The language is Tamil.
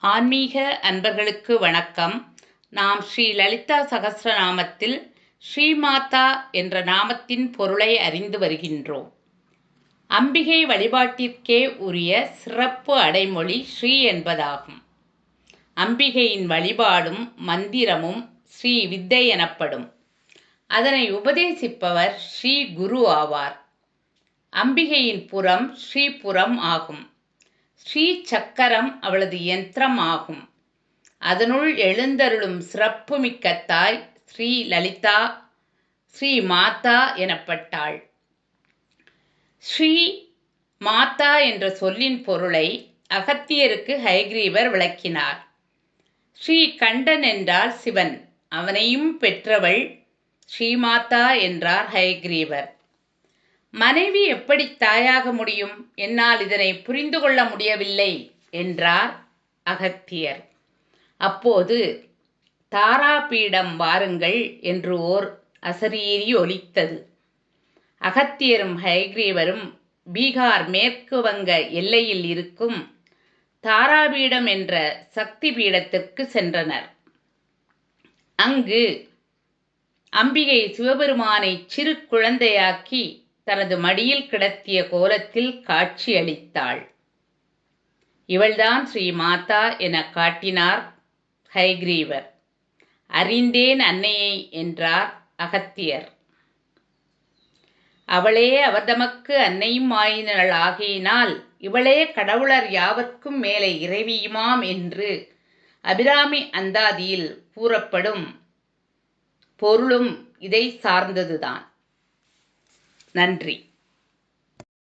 ஆன்மீக அன்பர்களுக்கு வணக்கம். நாம் ஸ்ரீ லலிதா சகசிரநாமத்தில் ஸ்ரீமாதா என்ற நாமத்தின் பொருளை அறிந்து வருகின்றோம். அம்பிகை வழிபாட்டிற்கே உரிய சிறப்பு அடைமொழி ஸ்ரீ என்பதாகும். அம்பிகையின் வழிபாடும் மந்திரமும் ஸ்ரீ வித்தை எனப்படும். அதனை உபதேசிப்பவர் ஸ்ரீ குரு ஆவார். அம்பிகையின் புறம் ஸ்ரீபுரம் ஆகும். ஸ்ரீ சக்கரம் அவளது யந்திரமாகும். அதனுள் எழுந்தருளும் சிறப்புமிக்க தாய் ஸ்ரீ லலிதா ஸ்ரீ மாதா எனப்பட்டாள். ஸ்ரீ மாதா என்ற சொல்லின் பொருளை அகத்தியருக்கு ஹைகிரீவர் விளக்கினார். ஸ்ரீ கண்டன் என்றார் சிவன் அவனையும் பெற்றவள் ஸ்ரீமாதா என்றார் ஹயக்ரீவர். மனைவி எப்படி தாயாக முடியும்? என்னால் இதனை புரிந்து கொள்ள முடியவில்லை என்றார் அகத்தியர். அப்போது தாராபீடம் வாருங்கள் என்று ஓர் அசரீரி ஒலித்தது. அகத்தியரும் ஹைகிரீவரும் பீகார் மேற்கு வங்க எல்லையில் இருக்கும் தாராபீடம் என்ற சக்தி பீடத்திற்கு சென்றனர். அங்கு அம்பிகை சிவபெருமானை சிறு குழந்தையாக்கி தனது மடியில் கிடத்திய கோலத்தில் காட்சியளித்தாள் இவள்தான் ஸ்ரீ மாதா என காட்டினார் ஹைகிரீவர் அறிந்தேன் அன்னையை என்றார் அகத்தியர். அவளே அவர்தமக்கு அன்னையும் ஆயினள் ஆகையினால் இவளே கடவுளர் யாவர்க்கும் மேலே இறைவியுமாம் என்று அபிராமி அந்தாதியில் கூறப்படும் பொருளும் இதை சார்ந்ததுதான். நன்றி.